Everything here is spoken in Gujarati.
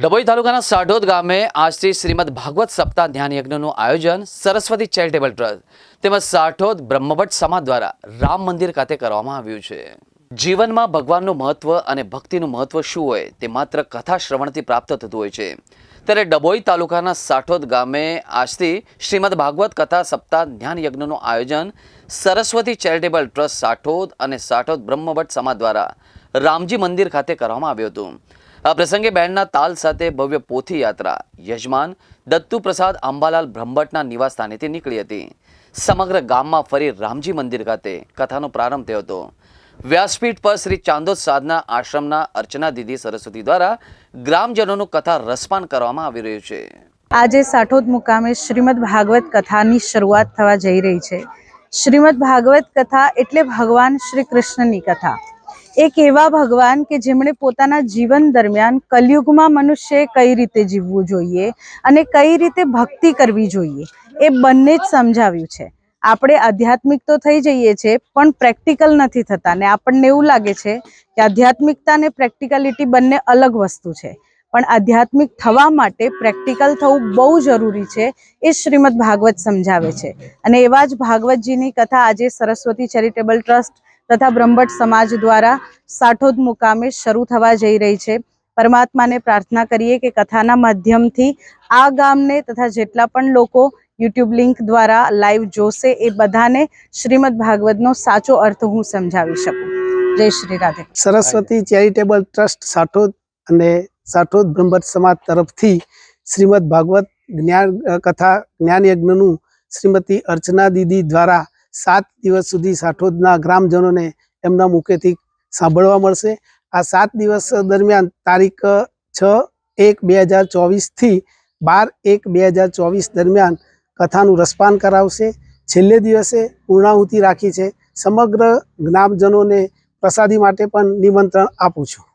ડભોઈ તાલુકાના સાઢોદ ગામે આજથી શ્રીમદ ભાગવત સપ્તાહ ધ્યાન યજ્ઞનું આયોજન સરસ્વતી ચેરિટેબલ ટ્રસ્ટ તેમજ સાઠોદ બ્રહ્મભટ્ટ સમાજ દ્વારા રામ મંદિર ખાતે કરવામાં આવ્યું છે. જીવનમાં ભગવાનનું મહત્વ અને ભક્તિનું મહત્વ શું હોય તે માત્ર કથા શ્રવણથી પ્રાપ્ત થતું હોય છે. ત્યારે ડભોઈ તાલુકાના સાઠોદ ગામે આજથી શ્રીમદ ભાગવત કથા સપ્તાહ ધ્યાન યજ્ઞનું આયોજન સરસ્વતી ચેરિટેબલ ટ્રસ્ટ સાઠોદ અને સાઠોદ બ્રહ્મભટ્ટ સમાજ દ્વારા રામજી મંદિર ખાતે કરવામાં આવ્યું હતું. આ પ્રસંગે બેન્ડના તાલ સાથે ભવ્ય પોથી યાત્રા યજમાન દત્તુ પ્રસાદ અંબાલાલ બ્રહ્મભટ્ટના નિવાસ સ્થાનેથી નીકળી હતી. સમગ્ર ગામમાં ફરી રામજી મંદિર ખાતે કથાનો પ્રારંભ થયો હતો. વ્યાસપીઠ પર શ્રી ચાંદોદ સાધના આશ્રમના અર્ચના દીદી સરસ્વતી દ્વારા ગ્રામજનોનું કથા રસપાન કરવામાં આવી રહ્યું છે. આજે સાઠોદ મુકામે શ્રીમદ ભાગવત કથાની શરૂઆત થવા જઈ રહી છે. શ્રીમદ ભાગવત કથા એટલે ભગવાન શ્રી કૃષ્ણની કથા. એક એવા ભગવાન કે જેમણે પોતાના જીવન દરમિયાન કલયુગમાં મનુષ્યએ કઈ રીતે જીવવું જોઈએ અને કઈ રીતે ભક્તિ કરવી જોઈએ, એ બંને જ સમજાવ્યું છે. આપણે આધ્યાત્મિક તો થઈ જઈએ છીએ, પણ પ્રેક્ટિકલ નથી થતા ને આપણને એવું લાગે છે કે આધ્યાત્મિકતા અને પ્રેક્ટિકલિટી બંને અલગ વસ્તુ છે. પણ આધ્યાત્મિક થવા માટે પ્રેક્ટિકલ થવું બહુ જરૂરી છે, એ શ્રીમદ ભાગવત સમજાવે છે. અને એવા જ ભાગવતજીની કથા આજે સરસ્વતી ચેરિટેબલ ટ્રસ્ટ તથા બ્રહ્મભટ્ટ સમાજ દ્વારા સાઠોદ મુકામે શરૂ થવા જઈ રહી છે. પરમાત્માને પ્રાર્થના કરીએ કે કથાના માધ્યમથી આ ગામને તથા જેટલા પણ લોકો યુટ્યુબ લિંક દ્વારા લાઈવ જોશે એ બધાને શ્રીમદ ભાગવતનો સાચો અર્થ હું સમજાવી શકું. જય શ્રી રાધે. સરસ્વતી ચેરિટેબલ ટ્રસ્ટ સાઠોદ અને સાઠોદ બ્રહ્મભટ્ટ સમાજ તરફથી શ્રીમદ ભાગવત જ્ઞાન કથા જ્ઞાન યજ્ઞનું શ્રીમતી અર્ચના દીદી દ્વારા સાત દિવસ સુધી સાઠોદના ગ્રામજનોને એમના મુખેથી સાંભળવા મળશે. આ સાત દિવસ દરમિયાન તારીખ, છ એક બે હજાર ચોવીસથી બાર એક બે હજાર ચોવીસ દરમિયાન કથાનું રસપાન કરાવશે. છેલ્લે દિવસે પૂર્ણાહુતિ રાખી છે. સમગ્ર ગ્રામજનોને પ્રસાદી માટે પણ નિમંત્રણ આપું છું.